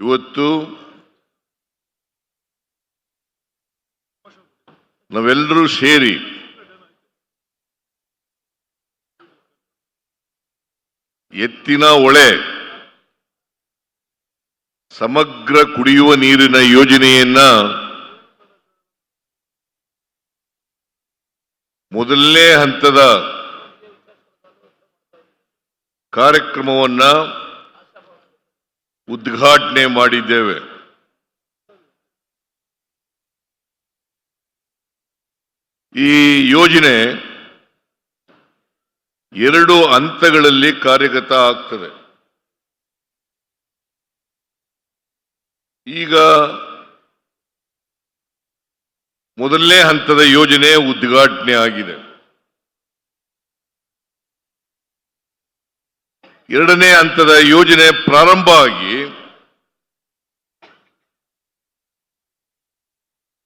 ಇವತ್ತು ನಾವೆಲ್ಲರೂ ಸೇರಿ ಎತ್ತಿನ ಒಳೆ ಸಮಗ್ರ ಕುಡಿಯುವ ನೀರಿನ ಯೋಜನೆಯನ್ನ ಮೊದಲನೇ ಹಂತದ ಕಾರ್ಯಕ್ರಮವನ್ನ ಉದ್ಘಾಟನೆ ಮಾಡಿದ್ದೇವೆ. ಈ ಯೋಜನೆ ಎರಡು ಹಂತಗಳಲ್ಲಿ ಕಾರ್ಯಗತ ಆಗ್ತದೆ. ಈಗ ಮೊದಲನೇ ಹಂತದ ಯೋಜನೆ ಉದ್ಘಾಟನೆ ಆಗಿದೆ. ಎರಡನೇ ಹಂತದ ಯೋಜನೆ ಪ್ರಾರಂಭ ಆಗಿ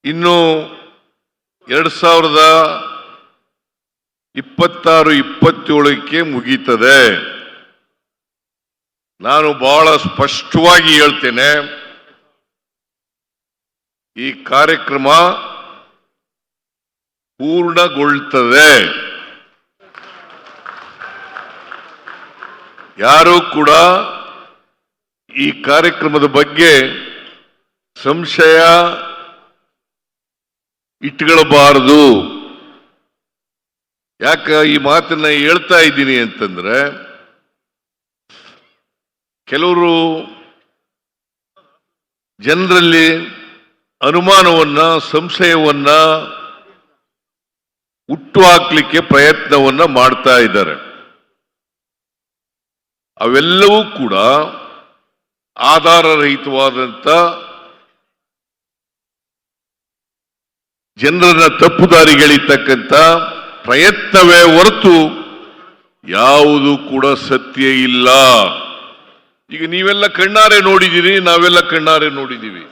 ಇನ್ನು ಎರಡ್ ಸಾವಿರದ ಇಪ್ಪತ್ತಾರು, ಇಪ್ಪತ್ತೇಳಕ್ಕೆ ಮುಗೀತದೆ. ನಾನು ಬಹಳ ಸ್ಪಷ್ಟವಾಗಿ ಹೇಳ್ತೇನೆ, ಈ ಕಾರ್ಯಕ್ರಮ ಪೂರ್ಣಗೊಳ್ತದೆ. ಯಾರು ಕೂಡ ಈ ಕಾರ್ಯಕ್ರಮದ ಬಗ್ಗೆ ಸಂಶಯ ಇಟ್ಕೊಳ್ಬಾರದು. ಯಾಕ ಈ ಮಾತನ್ನ ಹೇಳ್ತಾ ಇದ್ದೀನಿ ಅಂತಂದ್ರೆ, ಕೆಲವರು ಜನರಲ್ಲಿ ಅನುಮಾನವನ್ನ, ಸಂಶಯವನ್ನ ಹುಟ್ಟು ಹಾಕ್ಲಿಕ್ಕೆ ಪ್ರಯತ್ನವನ್ನ ಮಾಡ್ತಾ ಇದ್ದಾರೆ. ಅವೆಲ್ಲವೂ ಕೂಡ ಆಧಾರರಹಿತವಾದಂಥ ಜನರನ್ನ ತಪ್ಪುದಾರಿಗೆಳಿತಕ್ಕಂಥ ಪ್ರಯತ್ನವೇ ಹೊರತು ಯಾವುದು ಕೂಡ ಸತ್ಯ ಇಲ್ಲ. ಈಗ ನೀವೆಲ್ಲ ಕಣ್ಣಾರೆ ನೋಡಿದ್ದೀರಿ, ನಾವೆಲ್ಲ ಕಣ್ಣಾರೆ ನೋಡಿದ್ದೀವಿ.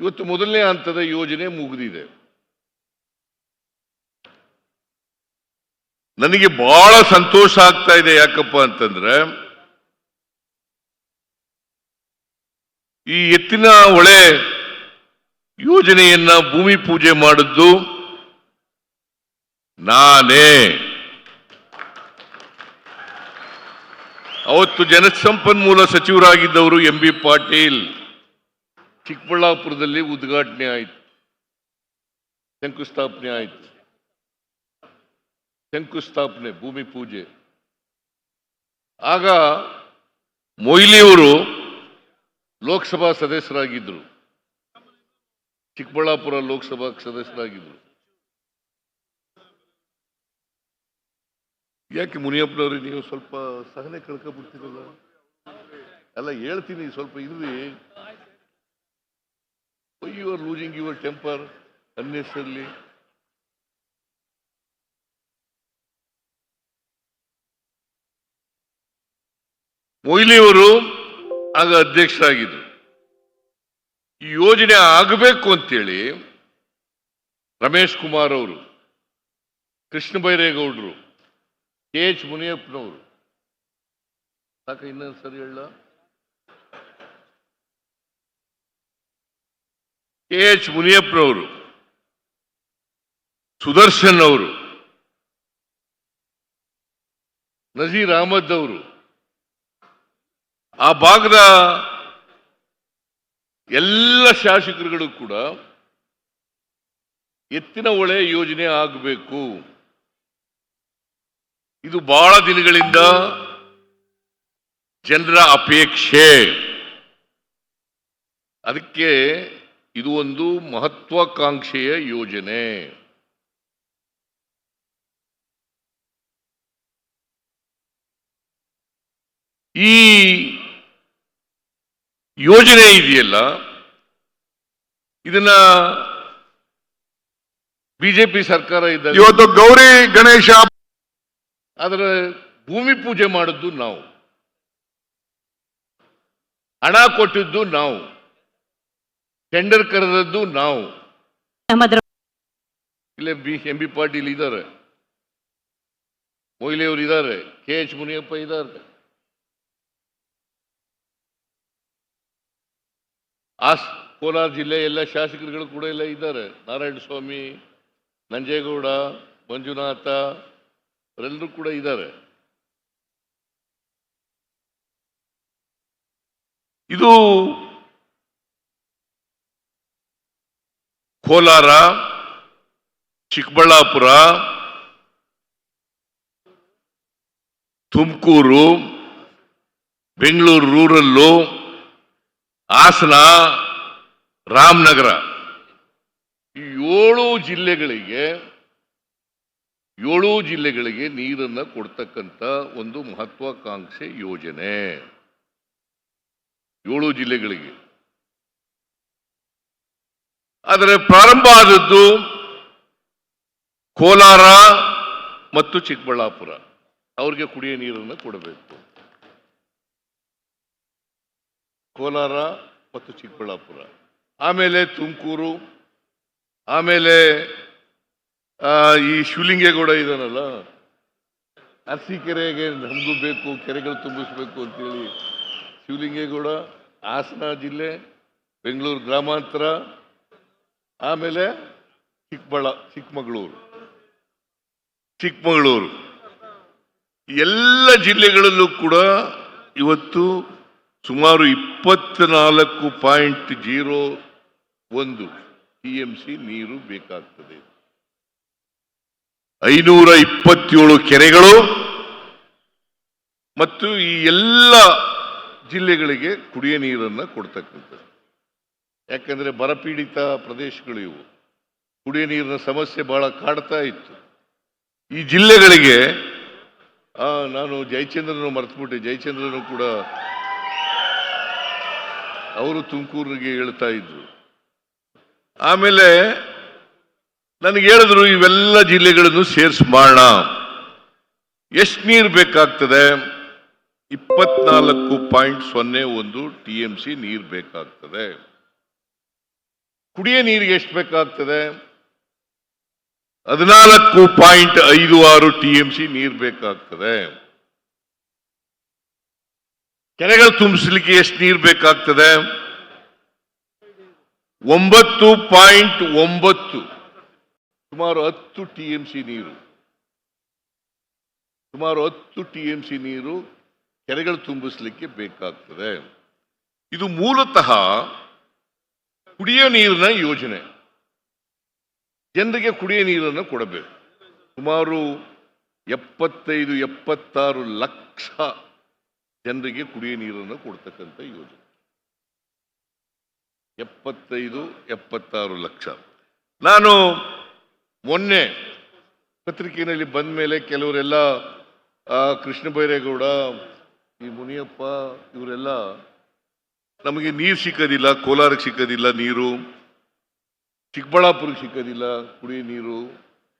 ಇವತ್ತು ಮೊದಲನೇ ಹಂತದ ಯೋಜನೆ ಮುಗಿದಿದೆ. ನನಗೆ ಬಹಳ ಸಂತೋಷ ಆಗ್ತಾ ಇದೆ ಯಾಕಪ್ಪ ಅಂತಂದ್ರೆ, ಈ ಎತ್ತಿನ ಹೊಳೆ ಯೋಜನೆಯನ್ನ ಭೂಮಿ ಪೂಜೆ ಮಾಡಿದ್ದು ನಾನೇ. ಅವತ್ತು ಜನಸಂಪನ್ಮೂಲ ಸಚಿವರಾಗಿದ್ದವರು ಎಂ ಬಿ ಪಾಟೀಲ್. ಚಿಕ್ಕಬಳ್ಳಾಪುರದಲ್ಲಿ ಉದ್ಘಾಟನೆ ಆಯಿತು, ಶಂಕುಸ್ಥಾಪನೆ ಆಯಿತು. ಶಂಕುಸ್ಥಾಪನೆ, ಭೂಮಿ ಪೂಜೆ. ಆಗ ಮೊಯ್ಲಿಯವರು ಲೋಕಸಭಾ ಸದಸ್ಯರಾಗಿದ್ದರು. ಚಿಕ್ಕಬಳ್ಳಾಪುರ ಲೋಕಸಭಾ ಸದಸ್ಯರಾಗಿದ್ದರು. ಯಾಕೆ ಮುನಿಯಪ್ಪನವ್ರಿ, ನೀವು ಸ್ವಲ್ಪ ಸಹನೆ ಕಳ್ಕೊಬಿಡ್ತೀರಲ್ಲ ಅಲ್ಲ ಹೇಳ್ತೀನಿ ಸ್ವಲ್ಪ ಇರ್ರಿ. You are losing your temper unnecessarily ಮೊಯ್ಲಿಯವರು ಆಗ ಅಧ್ಯಕ್ಷರಾಗಿದ್ರು. ಈ ಯೋಜನೆ ಆಗಬೇಕು ಅಂತೇಳಿ ರಮೇಶ್ ಕುಮಾರ್ ಅವರು, ಕೃಷ್ಣ ಬೈರೇಗೌಡರು, ಕೆ ಎಚ್ ಮುನಿಯಪ್ಪನವರು. ಸಾಕ, ಇನ್ನೊಂದು ಸರಿ ಹೇಳ. ಕೆ ಎಚ್ ಮುನಿಯಪ್ಪನವರು, ಸುದರ್ಶನ್ ಅವರು, ನಜೀರ್ ಅಹಮದ್ ಅವರು ಆ ಭಾಗದ ಎಲ್ಲ ಶಾಸಕರುಗಳು ಕೂಡ ಎತ್ತಿನ ಒಳೆ ಯೋಜನೆ ಆಗಬೇಕು. ಇದು ಬಹಳ ದಿನಗಳಿಂದ ಜನರ ಅಪೇಕ್ಷೆ. ಅದಕ್ಕೆ ಇದು ಒಂದು ಮಹತ್ವಾಕಾಂಕ್ಷೆಯ ಯೋಜನೆ. ಈ ಯೋಜನೆ ಇದೆಯಲ್ಲ? ಇದನ್ನ ಬಿಜೆಪಿ ಸರ್ಕಾರ ಇದ್ದ ಇವತ್ತು ಗೌರಿ ಗಣೇಶ ಅದರ ಭೂಮಿ ಪೂಜೆ ಮಾಡಿದ್ದು ನಾವು. ಹಣ ಕೊಟ್ಟಿದ್ದು ನಾವು. ಟೆಂಡರ್ ಕರೆದದ್ದು ನಾವು. ಇಲ್ಲೇ ಬಿ ಎಂ ಬಿ ಪಾಟೀಲ್ ಇದ್ದಾರೆ. ಮೊಯ್ಲಿ ಅವರು ಇದ್ದಾರೆ. ಕೆ ಎಚ್ ಮುನಿಯಪ್ಪ ಇದ್ದಾರೆ. ಆ ಕೋಲಾರ ಜಿಲ್ಲೆ ಎಲ್ಲ ಶಾಸಕರುಗಳು ಕೂಡ ಎಲ್ಲ ಇದ್ದಾರೆ. ನಾರಾಯಣ ಸ್ವಾಮಿ ನಂಜೇಗೌಡ, ಮಂಜುನಾಥ, ಅವರೆಲ್ಲರೂ ಕೂಡ ಇದ್ದಾರೆ. ಇದು ಕೋಲಾರ, ಚಿಕ್ಕಬಳ್ಳಾಪುರ, ತುಮಕೂರು, ಬೆಂಗಳೂರು, ರೂರಲ್ಲು ಹಾಸನ, ರಾಮನಗರ ಈ ಏಳು ಜಿಲ್ಲೆಗಳಿಗೆ ಏಳು ಜಿಲ್ಲೆಗಳಿಗೆ ನೀರನ್ನ ಕೊಡ್ತಕ್ಕಂಥ ಒಂದು ಮಹತ್ವಾಕಾಂಕ್ಷೆ ಯೋಜನೆ. ಏಳು ಜಿಲ್ಲೆಗಳಿಗೆ. ಆದರೆ ಪ್ರಾರಂಭ ಆದದ್ದು ಕೋಲಾರ ಮತ್ತು ಚಿಕ್ಕಬಳ್ಳಾಪುರ. ಅವ್ರಿಗೆ ಕುಡಿಯ ನೀರನ್ನು ಕೊಡಬೇಕು. ಕೋಲಾರ ಮತ್ತು ಚಿಕ್ಕಬಳ್ಳಾಪುರ. ಆಮೇಲೆ ತುಮಕೂರು, ಆಮೇಲೆ ಈ ಶಿವಲಿಂಗೇಗೌಡ ಇದಾನಲ್ಲ, ಅರಸೀಕೆರೆಗೆ ನಮಗೂ ಬೇಕು, ಕೆರೆಗಳು ತುಂಬಿಸ್ಬೇಕು ಅಂತೇಳಿ ಶಿವಲಿಂಗೇಗೌಡ, ಹಾಸನ ಜಿಲ್ಲೆ, ಬೆಂಗಳೂರು ಗ್ರಾಮಾಂತರ, ಆಮೇಲೆ ಚಿಕ್ಕಬಳ್ಳ, ಚಿಕ್ಕಮಗಳೂರು. ಚಿಕ್ಕಮಗಳೂರು. ಎಲ್ಲ ಜಿಲ್ಲೆಗಳಲ್ಲೂ ಕೂಡ ಇವತ್ತು ಸುಮಾರು ಇಪ್ಪತ್ನಾಲ್ಕು ಪಾಯಿಂಟ್ ಜೀರೋ ಒಂದು ಟಿ ಎಂ ಸಿ ನೀರು ಬೇಕಾಗ್ತದೆ. ಐನೂರ ಇಪ್ಪತ್ತೇಳು ಕೆರೆಗಳು ಮತ್ತು ಈ ಎಲ್ಲ ಜಿಲ್ಲೆಗಳಿಗೆ ಕುಡಿಯ ನೀರನ್ನು ಕೊಡ್ತಕ್ಕಂಥದ್ದು. ಯಾಕಂದ್ರೆ ಬರಪೀಡಿತ ಪ್ರದೇಶಗಳು ಇವು. ಕುಡಿಯ ನೀರಿನ ಸಮಸ್ಯೆ ಬಹಳ ಕಾಡ್ತಾ ಇತ್ತು. ಈ ಜಿಲ್ಲೆಗಳಿಗೆ ನಾನು ಜಯಚಂದ್ರನು ಮರೆತುಬಿಟ್ಟೆ. ಜಯಚಂದ್ರನು ಕೂಡ ಅವರು ತುಮಕೂರಿಗೆ ಹೇಳ್ತಾ ಇದ್ರು. ಆಮೇಲೆ ನನಗೆ ಹೇಳಿದ್ರು, ಇವೆಲ್ಲ ಜಿಲ್ಲೆಗಳನ್ನು ಸೇರಿಸಿ ಮಾಡೋಣ ಎಷ್ಟು ನೀರು ಬೇಕಾಗ್ತದೆ? ಇಪ್ಪತ್ನಾಲ್ಕು ಪಾಯಿಂಟ್ ಸೊನ್ನೆ ಒಂದು ಟಿ ಎಂ ಸಿ ನೀರು ಬೇಕಾಗ್ತದೆ. ಕುಡಿಯ ನೀರಿಗೆ ಎಷ್ಟು ಬೇಕಾಗ್ತದೆ? ಹದಿನಾಲ್ಕು ಪಾಯಿಂಟ್ ಐದು ಆರು ಟಿ ಎಂ ಸಿ ನೀರು ಬೇಕಾಗ್ತದೆ. ಕೆರೆಗಳು ತುಂಬಿಸಲಿಕ್ಕೆ ಎಷ್ಟು ನೀರು ಬೇಕಾಗ್ತದೆ? ಒಂಬತ್ತು ಪಾಯಿಂಟ್ ಒಂಬತ್ತು. ಸುಮಾರು ಹತ್ತು ಟಿ ಎಂ ಸಿ ನೀರು. ಸುಮಾರು ಹತ್ತು ಟಿ ಎಂ ಸಿ ನೀರು ಕೆರೆಗಳು ತುಂಬಿಸಲಿಕ್ಕೆ ಬೇಕಾಗ್ತದೆ. ಇದು ಮೂಲತಃ ಕುಡಿಯೋ ನೀರಿನ ಯೋಜನೆ. ಜನರಿಗೆ ಕುಡಿಯೋ ನೀರನ್ನು ಕೊಡಬೇಕು. ಸುಮಾರು ಎಪ್ಪತ್ತೈದು, ಎಪ್ಪತ್ತಾರು ಲಕ್ಷ ಜನರಿಗೆ ಕುಡಿಯ ನೀರನ್ನು ಕೊಡ್ತಕ್ಕಂಥ ಯೋಜನೆ. ಎಪ್ಪತ್ತೈದು, ಎಪ್ಪತ್ತಾರು ಲಕ್ಷ. ನಾನು ಮೊನ್ನೆ ಪತ್ರಿಕೆಯಲ್ಲಿ ಬಂದ ಮೇಲೆ ಕೆಲವರೆಲ್ಲ ಕೃಷ್ಣ ಬೈರೇಗೌಡ ಈ ಮುನಿಯಪ್ಪ, ಇವರೆಲ್ಲ ನಮಗೆ ನೀರು ಸಿಕ್ಕೋದಿಲ್ಲ, ಕೋಲಾರಕ್ಕೆ ಸಿಕ್ಕೋದಿಲ್ಲ ನೀರು, ಚಿಕ್ಕಬಳ್ಳಾಪುರಕ್ಕೆ ಸಿಕ್ಕೋದಿಲ್ಲ ಕುಡಿಯ ನೀರು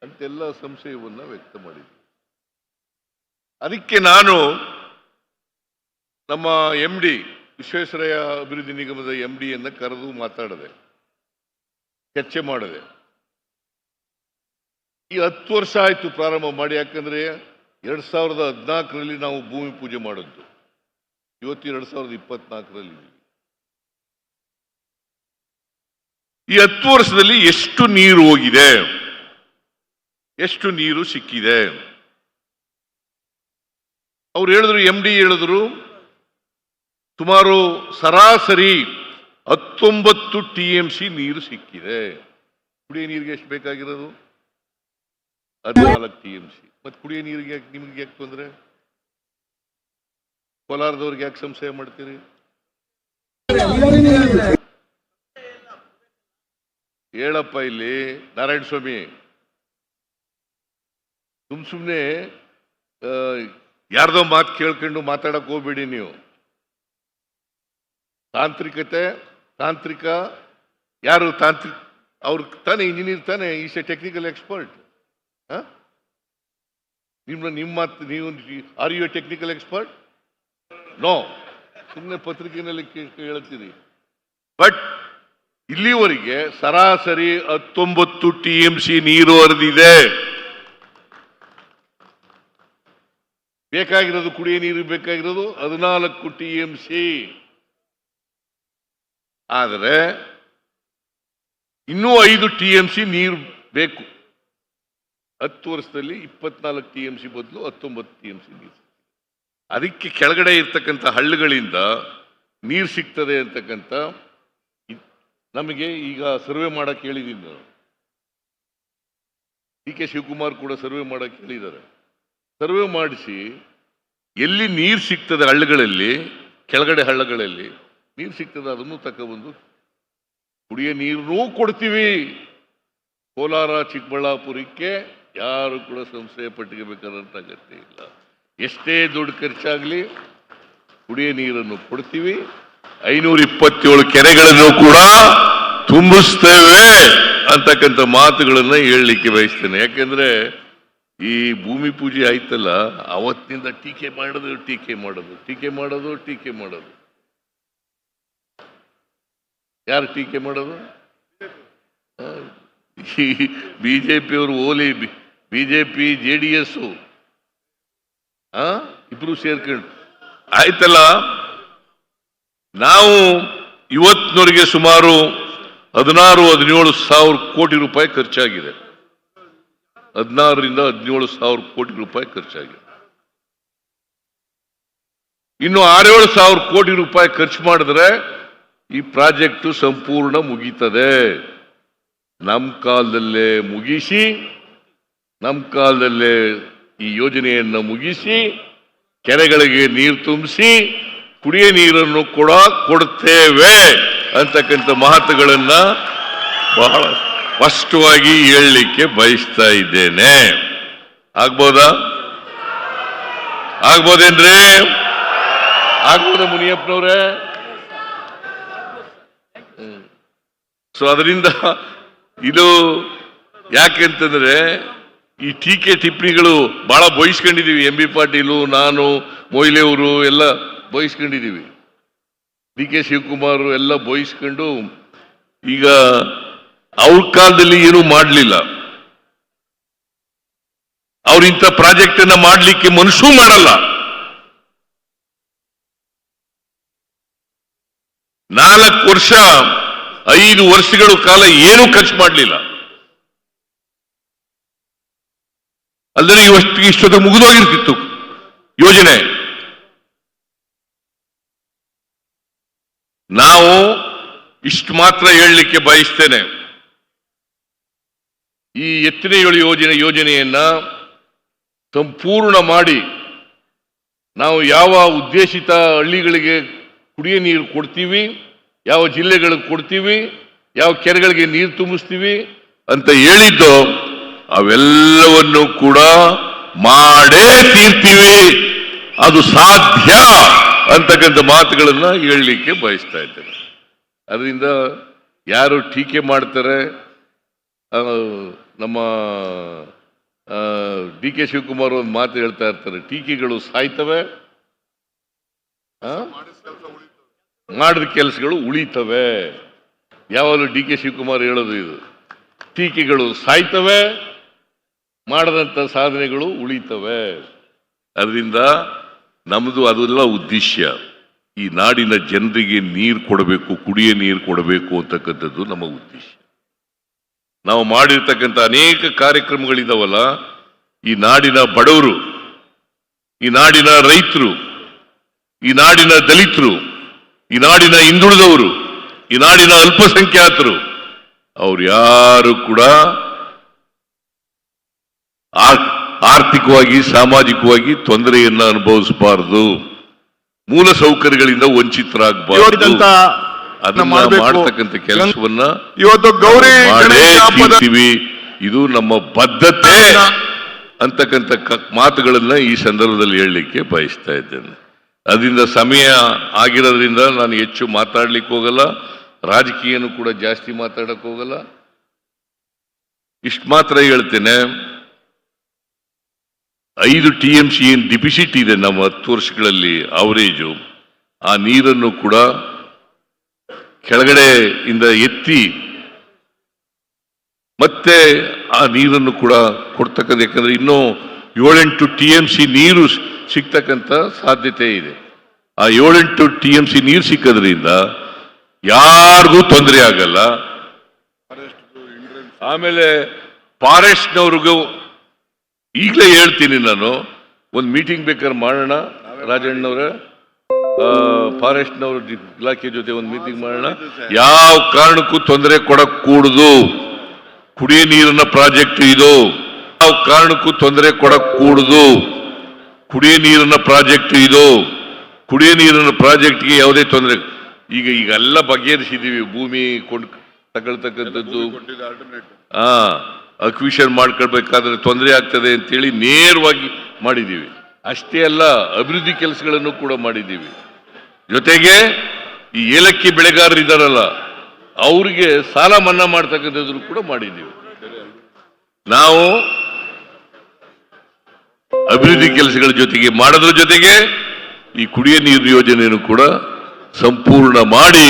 ಅಂತೆಲ್ಲ ಸಂಶಯವನ್ನು ವ್ಯಕ್ತ ಮಾಡಿದ್ವಿ. ಅದಕ್ಕೆ ನಾನು ನಮ್ಮ ಎಂ ಡಿ ವಿಶ್ವೇಶ್ವರಯ್ಯ ಅಭಿವೃದ್ಧಿ ನಿಗಮದ ಎಂ ಡಿಯನ್ನು ಕರೆದು ಮಾತಾಡಿದೆ, ಚರ್ಚೆ ಮಾಡಿದೆ. ಈ ಹತ್ತು ವರ್ಷ ಆಯ್ತು ಪ್ರಾರಂಭ ಮಾಡಿ, ಯಾಕಂದರೆ ಎರಡು ಸಾವಿರದ ಹದಿನಾಲ್ಕರಲ್ಲಿ ನಾವು ಭೂಮಿ ಪೂಜೆ ಮಾಡಿದ್ದು. ಇವತ್ತು ಎರಡು ಸಾವಿರದ ಇಪ್ಪತ್ನಾಲ್ಕರಲ್ಲಿ ಈ ಹತ್ತು ವರ್ಷದಲ್ಲಿ ಎಷ್ಟು ನೀರು ಹೋಗಿದೆ? ಎಷ್ಟು ನೀರು ಸಿಕ್ಕಿದೆ? ಅವ್ರು ಹೇಳಿದ್ರು ಎಂ ಡಿ ಹೇಳಿದ್ರು ಸುಮಾರು ಸರಾಸರಿ ಹತ್ತೊಂಬತ್ತು ಟಿ ಎಂ ಸಿ ನೀರು ಸಿಕ್ಕಿದೆ. ಕುಡಿಯೋ ನೀರಿಗೆ ಎಷ್ಟು ಬೇಕಾಗಿರೋದು? ಹದಿನಾಲ್ಕು ಟಿ ಎಂ ಸಿ. ಮತ್ತು ಕುಡಿಯೋ ನೀರಿಗೆ ಯಾಕೆ ನಿಮ್ಗೆ ಯಾಕೆ ತೊಂದರೆ? ಕೋಲಾರದವ್ರಿಗೆ ಯಾಕೆ ಸಂಶಯ ಮಾಡ್ತೀರಿ? ಹೇಳಪ್ಪ ಇಲ್ಲಿ, ನಾರಾಯಣ ಸ್ವಾಮಿ. ಸುಮ್ ಸುಮ್ಮನೆ ಯಾರ್ದೋ ಮಾತು ಕೇಳ್ಕೊಂಡು ಮಾತಾಡಕ್ಕೆ ಹೋಗ್ಬೇಡಿ ನೀವು. ತಾಂತ್ರಿಕತೆ, ತಾಂತ್ರಿಕ, ಯಾರು ತಾಂತ್ರಿಕ ಅವ್ರ ತಾನೆ ಇಂಜಿನಿಯರ್ ತಾನೆ ಈಸ್ ಎ ಟೆಕ್ನಿಕಲ್ ಎಕ್ಸ್ಪರ್ಟ್ ನಿಮ್ಮ ನಿಮ್ಮ ನೀವು are you a technical expert no ಸುಮ್ಮನೆ ಪತ್ರಿಕೆಯಲ್ಲಿ ಹೇಳ್ತೀನಿ ಬಟ್ ಇಲ್ಲಿವರೆಗೆ ಸರಾಸರಿ ಹತ್ತೊಂಬತ್ತು ಟಿ ಎಂ ಸಿ ನೀರು ಹರಿದಿದೆ. ಬೇಕಾಗಿರೋದು ಕುಡಿಯ ನೀರು, ಬೇಕಾಗಿರೋದು ಹದಿನಾಲ್ಕು ಟಿ ಎಂ ಸಿ ಆದರೆ ಇನ್ನೂ ಐದು ಟಿ ಎಂ ಸಿ ನೀರು ಬೇಕು. ಹತ್ತು ವರ್ಷದಲ್ಲಿ ಇಪ್ಪತ್ನಾಲ್ಕು ಟಿ ಎಂ ಸಿ ಬದಲು ಹತ್ತೊಂಬತ್ತು ಟಿ ಎಂ ಸಿ ನೀರು ಅದಕ್ಕೆ ಕೆಳಗಡೆ ಇರ್ತಕ್ಕಂಥ ಹಳ್ಳಿಗಳಿಂದ ನೀರು ಸಿಗ್ತದೆ ಅಂತಕ್ಕಂಥ ನಮಗೆ ಈಗ ಸರ್ವೆ ಮಾಡಕ್ಕೆ ಹೇಳಿದ್ದೀನಿ ನಾನು. ಡಿ ಕೆ ಶಿವಕುಮಾರ್ ಕೂಡ ಸರ್ವೆ ಮಾಡಕ್ಕೆ ಹೇಳಿದ್ದಾರೆ. ಸರ್ವೆ ಮಾಡಿಸಿ ಎಲ್ಲಿ ನೀರು ಸಿಗ್ತದೆ ಹಳ್ಳಗಳಲ್ಲಿ, ಕೆಳಗಡೆ ಹಳ್ಳಗಳಲ್ಲಿ ನೀರು ಸಿಗ್ತದೆ, ಅದನ್ನು ತಗೊಬಂದು ಕುಡಿಯ ನೀರನ್ನೂ ಕೊಡ್ತೀವಿ. ಕೋಲಾರ, ಚಿಕ್ಕಬಳ್ಳಾಪುರಕ್ಕೆ ಯಾರು ಕೂಡ ಸಂಶಯ ಪಟ್ಟಿಗೆಬೇಕಾದಂತ ಅಗತ್ಯ ಇಲ್ಲ. ಎಷ್ಟೇ ದುಡ್ಡು ಖರ್ಚಾಗಲಿ ಕುಡಿಯ ನೀರನ್ನು ಕೊಡ್ತೀವಿ. ಐನೂರ ಇಪ್ಪತ್ತೇಳು ಕೆರೆಗಳನ್ನು ಕೂಡ ತುಂಬಿಸ್ತೇವೆ ಅಂತಕ್ಕಂಥ ಮಾತುಗಳನ್ನ ಹೇಳಲಿಕ್ಕೆ ಬಯಸ್ತೇನೆ. ಯಾಕೆಂದ್ರೆ ಈ ಭೂಮಿ ಪೂಜೆ ಆಯ್ತಲ್ಲ, ಅವತ್ತಿನಿಂದ ಟೀಕೆ ಮಾಡೋದು ಟೀಕೆ ಮಾಡೋದು ಟೀಕೆ ಮಾಡೋದು ಟೀಕೆ ಮಾಡೋದು. ಯಾರು ಟೀಕೆ ಮಾಡೋದು? ಬಿ ಜೆ ಪಿಯವರು ಓಲಿ, ಬಿ ಜೆ ಡಿ ಎಸ್ ಇಬ್ರು ಸೇರ್ಕೊಂಡು. ಆಯ್ತಲ್ಲ? ನಾವು ಇವತ್ತಿನವರೆಗೆ ಸುಮಾರು ಹದಿನಾರು, ಹದಿನೇಳು ಸಾವಿರ ಕೋಟಿ ರೂಪಾಯಿ ಖರ್ಚಾಗಿದೆ. ಹದಿನಾರರಿಂದ ಹದಿನೇಳು ಸಾವಿರ ಕೋಟಿ ರೂಪಾಯಿ ಖರ್ಚಾಗಿದೆ. ಇನ್ನು ಆರೇಳು ಸಾವಿರ ಕೋಟಿ ರೂಪಾಯಿ ಖರ್ಚು ಮಾಡಿದ್ರೆ ಈ ಪ್ರಾಜೆಕ್ಟ್ ಸಂಪೂರ್ಣ ಮುಗೀತದೆ. ನಮ್ಮ ಕಾಲದಲ್ಲೇ ಮುಗಿಸಿ ನಮ್ಮ ಕಾಲದಲ್ಲೇ ಈ ಯೋಜನೆಯನ್ನು ಮುಗಿಸಿ, ಕೆರೆಗಳಿಗೆ ನೀರು ತುಂಬಿಸಿ, ಕುಡಿಯ ನೀರನ್ನು ಕೂಡ ಕೊಡ್ತೇವೆ ಅಂತಕ್ಕಂಥ ಮಾತುಗಳನ್ನ ಬಹಳ ಸ್ಪಷ್ಟವಾಗಿ ಹೇಳಲಿಕ್ಕೆ ಬಯಸ್ತಾ ಇದ್ದೇನೆ. ಆಗ್ಬೋದಾ? ಆಗ್ಬೋದೇನ್ರಿ? ಆಗ್ಬೋದ ಮುನಿಯಪ್ಪನವ್ರೆ? ಸೊ ಅದರಿಂದ ಇದು ಯಾಕೆ ಅಂತಂದ್ರೆ ಈ ಟೀಕೆ ಟಿಪ್ಪಣಿಗಳು ಬಹಳ ಬಯಸ್ಕೊಂಡಿದ್ದೀವಿ ಎಂ ಬಿ ಪಾಟೀಲು, ನಾನು, ಮೊಯ್ಲೆಯವರು ಎಲ್ಲ ಬಯಸ್ಕೊಂಡಿದ್ದೀವಿ ಡಿ ಕೆ ಶಿವಕುಮಾರ್ ಎಲ್ಲ ಬಯಸ್ಕೊಂಡು ಈಗ ಅವ್ರ ಕಾಲದಲ್ಲಿ ಏನು ಮಾಡಲಿಲ್ಲ. ಅವ್ರ ಇಂಥ ಪ್ರಾಜೆಕ್ಟ್ ಅನ್ನ ಮಾಡಲಿಕ್ಕೆ ಮನಸ್ಸೂ ಮಾಡಲ್ಲ. ನಾಲ್ಕು ವರ್ಷ ಐದು ವರ್ಷಗಳ ಕಾಲ ಏನು ಖರ್ಚು ಮಾಡಲಿಲ್ಲ. ಅಲ್ಲದೆ ಇವಷ್ಟು ಇಷ್ಟೊತ್ತು ಮುಗಿದೋಗಿರ್ತಿತ್ತು ಯೋಜನೆ. ನಾವು ಇಷ್ಟು ಮಾತ್ರ ಹೇಳಲಿಕ್ಕೆ ಬಯಸ್ತೇನೆ. ಈ ಎತ್ತಿನ ಏಳು ಯೋಜನೆ ಯೋಜನೆಯನ್ನ ಸಂಪೂರ್ಣ ಮಾಡಿ ನಾವು ಯಾವ ಉದ್ದೇಶಿತ ಹಳ್ಳಿಗಳಿಗೆ ಕುಡಿಯ ನೀರು ಕೊಡ್ತೀವಿ ಯಾವ ಜಿಲ್ಲೆಗಳಿಗೆ ಕೊಡ್ತೀವಿ, ಯಾವ ಕೆರೆಗಳಿಗೆ ನೀರು ತುಂಬಿಸ್ತೀವಿ ಅಂತ ಹೇಳಿದ್ದು ಅವೆಲ್ಲವನ್ನು ಕೂಡ ಮಾಡೇ ತೀರ್ತೀವಿ. ಅದು ಸಾಧ್ಯ ಅಂತಕ್ಕಂಥ ಮಾತುಗಳನ್ನ ಹೇಳಲಿಕ್ಕೆ ಬಯಸ್ತಾ ಇದ್ದೇನೆ. ಅದರಿಂದ ಯಾರು ಟೀಕೆ ಮಾಡ್ತಾರೆ ನಮ್ಮ ಡಿ ಕೆ ಶಿವಕುಮಾರ್ ಒಂದು ಮಾತು ಹೇಳ್ತಾ ಇರ್ತಾರೆ, ಟೀಕೆಗಳು ಸಾಯ್ತವೆ? ಮಾಡಿದ ಕೆಲಸಗಳು ಉಳಿತವೆ. ಯಾವಾಗಲೂ ಡಿ ಕೆ ಶಿವಕುಮಾರ್ ಹೇಳೋದು ಇದು. ಟೀಕೆಗಳು ಸಾಯ್ತವೆ, ಮಾಡದಂತ ಸಾಧನೆಗಳು ಉಳಿತವೆ. ಅದರಿಂದ ನಮ್ಮದು ಅದೆಲ್ಲ ಉದ್ದೇಶ ಈ ನಾಡಿನ ಜನರಿಗೆ ನೀರು ಕೊಡಬೇಕು, ಕುಡಿಯ ನೀರು ಕೊಡಬೇಕು ಅಂತಕ್ಕಂಥದ್ದು ನಮ್ಮ ಉದ್ದೇಶ ನಾವು ಮಾಡಿರ್ತಕ್ಕಂಥ ಅನೇಕ ಕಾರ್ಯಕ್ರಮಗಳಿದಾವಲ್ಲ, ಈ ನಾಡಿನ ಬಡವರು, ಈ ನಾಡಿನ ರೈತರು, ಈ ನಾಡಿನ ದಲಿತರು ಈ ನಾಡಿನ ಹಿಂದುಳಿದವರು ಈ ನಾಡಿನ ಅಲ್ಪಸಂಖ್ಯಾತರು ಅವರು ಯಾರು ಕೂಡ ಆರ್ಥಿಕವಾಗಿ ಸಾಮಾಜಿಕವಾಗಿ ತೊಂದರೆಯನ್ನ ಅನುಭವಿಸಬಾರದು. ಮೂಲ ಸೌಕರ್ಯಗಳಿಂದ ವಂಚಿತರಾಗಬಾರದು. ಅದನ್ನ. ಕೆಲಸವನ್ನ ಇವತ್ತು ಗೌರಿ ಇದು ನಮ್ಮ ಬದ್ಧತೆ ಅಂತಕ್ಕಂಥ ಮಾತುಗಳನ್ನ ಈ ಸಂದರ್ಭದಲ್ಲಿ ಹೇಳಲಿಕ್ಕೆ ಬಯಸ್ತಾ ಇದ್ದೇನೆ. ಅದರಿಂದ ಸಮಯ ಆಗಿರೋದ್ರಿಂದ ನಾನು ಹೆಚ್ಚು ಮಾತಾಡ್ಲಿಕ್ಕೆ ಹೋಗಲ್ಲ, ರಾಜಕೀಯನೂ ಕೂಡ ಜಾಸ್ತಿ ಮಾತಾಡಕ್ಕೆ ಹೋಗಲ್ಲ. ಇಷ್ಟು ಮಾತ್ರ ಹೇಳ್ತೇನೆ, ಐದು ಟಿ ಎಂ ಸಿ ಏನು ಡಿಪಿಸಿಟ್ ಇದೆ ನಮ್ಮ ಹತ್ತು ವರ್ಷಗಳಲ್ಲಿ ಅವರೇಜು. ಆ ನೀರನ್ನು ಕೂಡ ಕೆಳಗಡೆ ಇಂದ ಎತ್ತಿ ಮತ್ತೆ ಆ ನೀರನ್ನು ಕೂಡ ಕೊಡ್ತಕ್ಕಂಥ, ಯಾಕಂದ್ರೆ ಇನ್ನೂ ಏಳೆಂಟು ಟಿ ಎಂ ಸಿ ನೀರು ಸಿಗ್ತಕ್ಕಂಥ ಸಾಧ್ಯತೆ ಇದೆ. ಆ ಏಳೆಂಟು ಟಿ ಎಂ ಸಿ ನೀರು ಸಿಕ್ಕೋದ್ರಿಂದ ಯಾರಿಗೂ ತೊಂದರೆ ಆಗಲ್ಲ. ಆಮೇಲೆ ಫಾರೆಸ್ಟ್ನವ್ರಿಗೂ ಈಗಲೇ ಹೇಳ್ತೀನಿ ನಾನು, ಒಂದು ಮೀಟಿಂಗ್ ಬೇಕಾದ್ರೆ ಮಾಡೋಣ. ರಾಜಣ್ಣವ್ರ ಫಾರೆಸ್ಟ್ನವ್ರ ಇಲಾಖೆ ಜೊತೆ ಒಂದು ಮೀಟಿಂಗ್ ಮಾಡೋಣ. ಯಾವ ಕಾರಣಕ್ಕೂ ತೊಂದರೆ ಕೊಡಕ್ ಕೂಡುದು. ಕುಡಿಯ ನೀರಿನ ಪ್ರಾಜೆಕ್ಟ್ ಇದು. ಯಾವ ಕಾರಣಕ್ಕೂ ತೊಂದರೆ ಕೊಡಕ್ ಕೂಡುದು ಕುಡಿಯ ನೀರಿನ ಪ್ರಾಜೆಕ್ಟ್ ಇದು. ಕುಡಿಯ ನೀರಿನ ಪ್ರಾಜೆಕ್ಟ್ಗೆ ಯಾವುದೇ ತೊಂದರೆ. ಈಗ ಈಗ ಎಲ್ಲ ಬಗೆಹರಿಸಿದೀವಿ ಭೂಮಿ ಕೊಂಡ್ ತಗೊಳ್ತಕ್ಕಂಥದ್ದು. ಹಾ ಅಕ್ವಿಷನ್ ಮಾಡ್ಕೊಳ್ಬೇಕಾದ್ರೆ ತೊಂದರೆ ಆಗ್ತದೆ ಅಂತೇಳಿ ನೇರವಾಗಿ ಮಾಡಿದ್ದೀವಿ. ಅಷ್ಟೇ ಅಲ್ಲ, ಅಭಿವೃದ್ಧಿ ಕೆಲಸಗಳನ್ನು ಕೂಡ ಮಾಡಿದ್ದೀವಿ. ಜೊತೆಗೆ ಈ ಏಲಕ್ಕಿ ಬೆಳೆಗಾರರು ಇದಾರಲ್ಲ ಅವ್ರಿಗೆ ಸಾಲ ಮನ್ನಾ ಮಾಡ್ತಕ್ಕಂಥದ್ದು ಕೂಡ ಮಾಡಿದ್ದೀವಿ. ನಾವು ಅಭಿವೃದ್ಧಿ ಕೆಲಸಗಳ ಜೊತೆಗೆ ಮಾಡೋದ್ರ ಜೊತೆಗೆ ಈ ಕುಡಿಯ ನೀರು ಯೋಜನೆಯನ್ನು ಕೂಡ ಸಂಪೂರ್ಣ ಮಾಡಿ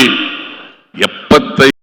ಎಪ್ಪತ್ತೈದು